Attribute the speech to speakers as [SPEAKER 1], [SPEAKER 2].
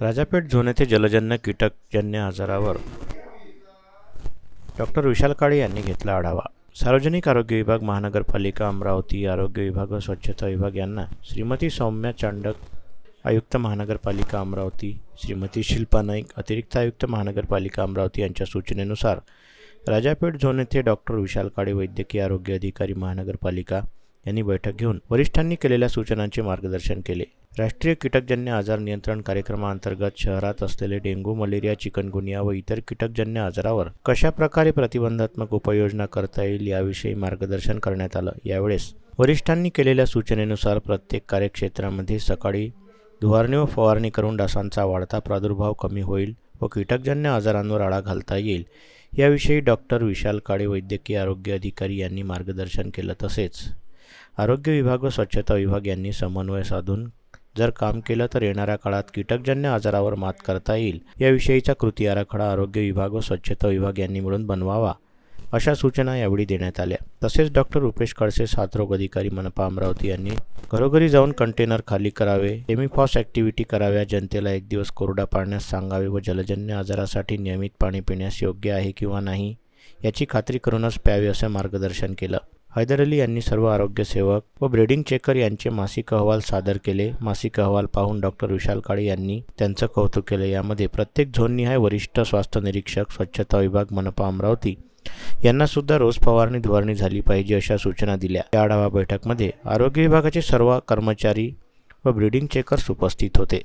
[SPEAKER 1] Rajapeth zone येथे जलजन्य कीटकजन्य आजारावर डॉक्टर विशाल काळे यांनी घेतला आढावा. सार्वजनिक आरोग्य विभाग महानगरपालिका अमरावती आरोग्य विभाग व स्वच्छता विभाग यांना श्रीमती सौम्या चांडक आयुक्त महानगरपालिका अमरावती श्रीमती शिल्पा नाईक अतिरिक्त आयुक्त महानगरपालिका अमरावती यांच्या सूचनेनुसार राजापेठ झोन येथे डॉक्टर विशाल काळे वैद्यकीय आरोग्य अधिकारी महानगरपालिका यांनी बैठक घेऊन वरिष्ठांनी केलेल्या सूचनांचे मार्गदर्शन केले. राष्ट्रीय कीटकजन्य आजार नियंत्रण कार्यक्रमाअंतर्गत शहरात असलेले डेंग्यू मलेरिया चिकनगुनिया व इतर कीटकजन्य आजारावर कशा प्रकारे प्रतिबंधात्मक उपाययोजना करता येईल याविषयी मार्गदर्शन करण्यात आलं. यावेळेस वरिष्ठांनी केलेल्या सूचनेनुसार प्रत्येक कार्यक्षेत्रामध्ये सकाळी धुवारणी व फवारणी करून डासांचा वाढता प्रादुर्भाव कमी होईल व कीटकजन्य आजारांवर आळा घालता येईल. याविषयी डॉक्टर विशाल काळे वैद्यकीय आरोग्य अधिकारी यांनी मार्गदर्शन केलं तसेच आरोग्य विभाग व स्वच्छता विभाग यांनी समन्वय साधून जर काम केलं तर येणाऱ्या काळात कीटकजन्य आजारावर मात करता येईल. याविषयीचा कृती आराखडा आरोग्य विभाग व स्वच्छता विभाग यांनी मिळून बनवावा अशा सूचना यावेळी देण्यात आल्या. तसेच डॉक्टर रुपेश खडसे साथरोग अधिकारी मनपा अमरावती यांनी घरोघरी जाऊन कंटेनर खाली करावे सेमीफॉस ॲक्टिव्हिटी कराव्या जनतेला एक दिवस कोरडा पाळण्यास सांगावे व जलजन्य आजारासाठी नियमित पाणी पिण्यास योग्य आहे किंवा नाही याची खात्री करूनच प्यावे असे मार्गदर्शन केलं. हैदर अली यांनी सर्व आरोग्य सेवक व ब्रीडिंग चेकर यांचे मासिक अहवाल सादर केले. मासिक अहवाल पाहून डॉक्टर विशाल काळे यांनी त्यांचं कौतुक केले. यामध्ये प्रत्येक झोननिहाय वरिष्ठ स्वास्थ्य निरीक्षक स्वच्छता विभाग मनपा अमरावती. यांना सुद्धा रोज फवारणी धुवारणी झाली पाहिजे अशा सूचना दिल्या. या आढावा बैठकमध्ये आरोग्य विभागाचे सर्व कर्मचारी व ब्रीडिंग चेकर्स उपस्थित होते.